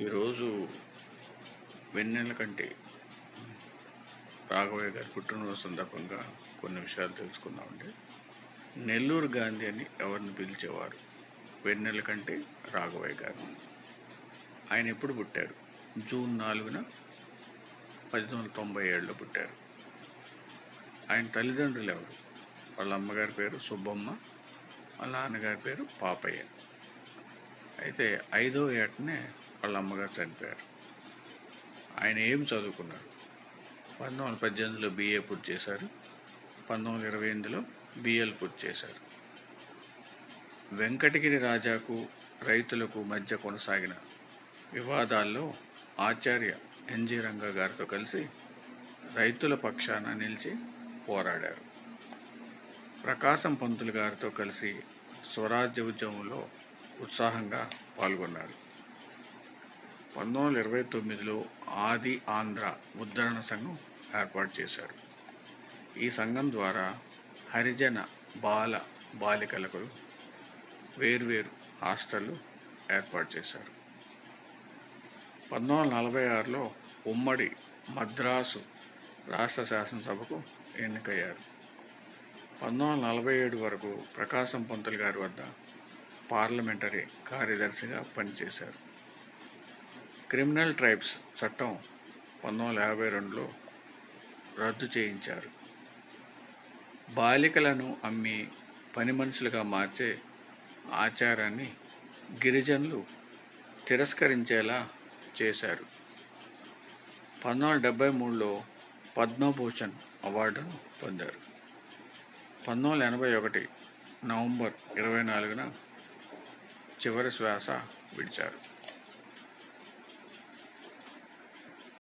ఈరోజు వెన్నెల కంటే రాఘవయ్య గారి పుట్టినరోజు సందర్భంగా కొన్ని విషయాలు తెలుసుకుందామండి. నెల్లూరు గాంధీ అని ఎవరిని పిలిచేవారు? వెన్నెల కంటే రాఘవయ్య గారు ఆయన ఎప్పుడు పుట్టారు? జూన్ నాలుగున పద్దెనిమిది వందల తొంభై ఏడులో పుట్టారు. ఆయన తల్లిదండ్రులు ఎవరు? వాళ్ళ అమ్మగారి పేరు సుబ్బమ్మ వాళ్ళ నాన్నగారి పేరు పాపయ్య. అయితే ఐదో ఏటనే వాళ్ళ అమ్మగారు చనిపోయారు. ఆయన ఏం చదువుకున్నారు పంతొమ్మిది వందల పద్దెనిమిదిలో బీఏ పూర్తి చేశారు. పంతొమ్మిది వందల ఇరవై ఎనిమిదిలో బిఎల్ పూర్తి చేశారు. వెంకటగిరి రాజాకు రైతులకు మధ్య కొనసాగిన వివాదాల్లో ఆచార్య ఎన్జి రంగా గారితో కలిసి రైతుల పక్షాన నిలిచి పోరాడారు. ప్రకాశం పంతులు గారితో కలిసి స్వరాజ్య ఉద్యమంలో ఉత్సాహంగా పాల్గొన్నారు. పంతొమ్మిది వందల ఇరవై తొమ్మిదిలో ఆది ఆంధ్ర ఉద్ధరణ సంఘం ఏర్పాటు చేశారు. ఈ సంఘం ద్వారా హరిజన బాల బాలికలకు వేర్వేరు హాస్టళ్ళు ఏర్పాటు చేశారు. పంతొమ్మిది వందల నలభై ఆరులో ఉమ్మడి మద్రాసు రాష్ట్ర శాసనసభకు ఎన్నికయ్యారు. పంతొమ్మిది వందల నలభై ఏడు వరకు ప్రకాశం పంతులు గారి వద్ద పార్లమెంటరీ కార్యదర్శిగా పనిచేశారు. క్రిమినల్ ట్రైబ్స్ చట్టం పంతొమ్మిది వందల యాభై రెండులో రద్దు చేయించారు. బాలికలను అమ్మి పని మనుషులుగా మార్చే ఆచారాన్ని గిరిజనులు తిరస్కరించేలా చేశారు. పంతొమ్మిది వందల డెబ్బై మూడులో పద్మభూషణ్ అవార్డును పొందారు. పంతొమ్మిది వందల ఎనభై ఒకటి నవంబర్ ఇరవై నాలుగున చివరి శ్వాస విడిచారు.